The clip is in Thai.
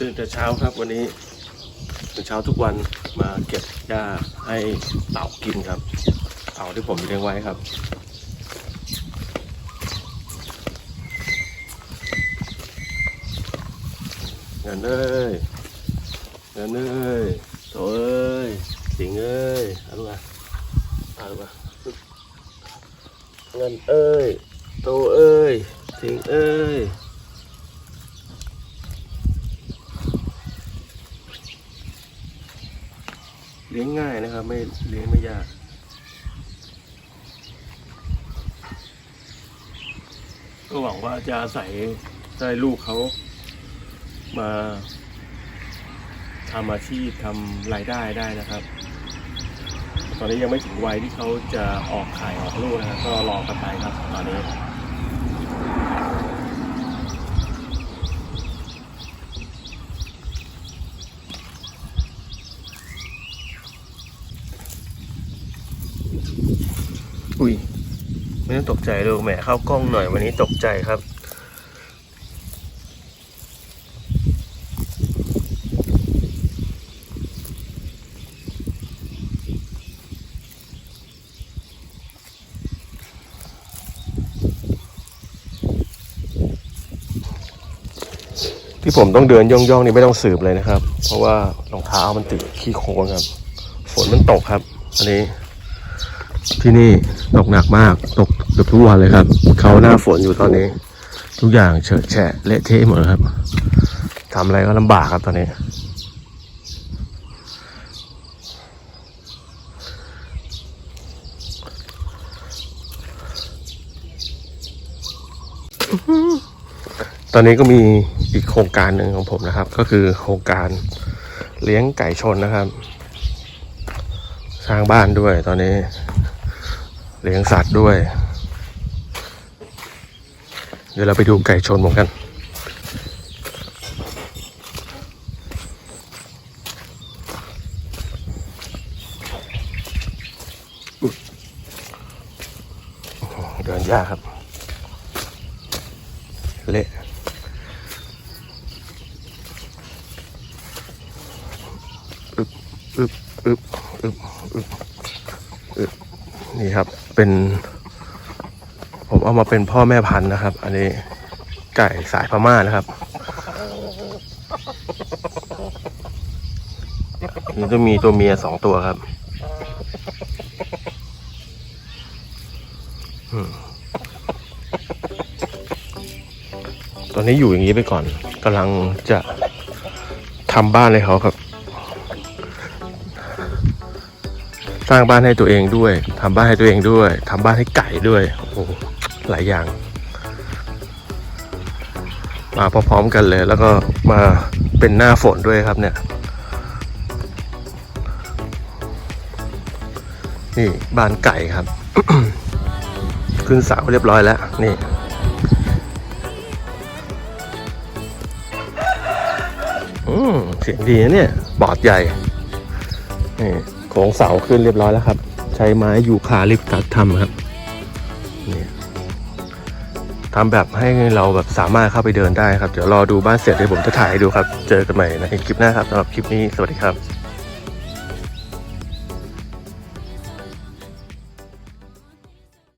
ตื่นแต่เช้าครับวันนี้ตื่นเช้าทุกวันมาเก็บหญ้าให้เต่ากินครับเต่าที่ผมเลี้ยงไว้ครับ เงินเอ้ยเงินเอ้ยโถเอ้ยสิงเอ้ยเอาลูกอะเอาลูกอะเงินเอ้ยโตเอ้ยสิงเอ้ย ลี้ยงง่ายนะครับ ไม่เลี้ยงไม่ยาก ก็หวังว่าจะอาศัยได้ลูกเขามาทำอาชีพทำรายได้ได้นะครับ ตอนนี้ยังไม่ถึงวัยที่เขาจะออกไข่ออกลูกนะครับก็รอกันไปครับตอนนี้ อุ้ยไม่ต้องตกใจลูกแหมเข้ากล้องหน่อยวันนี้ตกใจครับ ที่ผมต้องเดินย่องๆนี่ไม่ต้องสืบเลยนะครับ เพราะว่ารองเท้ามันติดขี้โคลนครับ ฝนมันตกครับ อันนี้ ที่นี่ตกหนักมากตกเกือบทุกวันเลยครับ เขาหน้าฝนอยู่ตอนนี้ ทุกอย่างเฉอะแฉะเละเทะหมดครับทำอะไรก็ลำบากครับตอนนี้ตอนนี้ก็มีอีกโครงการหนึ่งของผมนะครับ ก็คือโครงการเลี้ยงไก่ชนนะครับ สร้างบ้านด้วยตอนนี้ เลี้ยงสัตว์ด้วย เดี๋ยวเราไปดูไก่ชนผมกันเดินยากครับ เละอึบอึบอึบอึบอึบอึบ นี่ครับ เป็นผมเอามาเป็นพ่อแม่พันธุ์นะครับ อันนี้ไก่สายพม่านะครับนี่จะมีตัวเมียสองตัวครับตอนนี้อยู่อย่างนี้ไปก่อนกำลังจะทำบ้านให้เขาครับ สร้างบ้านให้ตัวเองด้วยทำบ้านให้ตัวเองด้วยทำบ้านให้ไก่ด้วยโอ้โหหลายอย่าง มาพร้อมๆกันเลย แล้วก็มาเป็นหน้าฝนด้วยครับเนี่ย นี่บ้านไก่ครับ ขึ้นเสาเรียบร้อยแล้ว นี่อืมเสียงดีนะเนี่ย บอดใหญ่นี่ ของเสาขึ้นเรียบร้อยแล้วครับ ใช้ไม้ยูคาลิปตัสทำครับนี่ทำแบบให้เราแบบสามารถเข้าไปเดินได้ครับ เดี๋ยวรอดูบ้านเสร็จเดี๋ยวผมจะถ่ายให้ดูครับ เจอกันใหม่ในคลิปหน้าครับสำหรับคลิปนี้สวัสดีครับ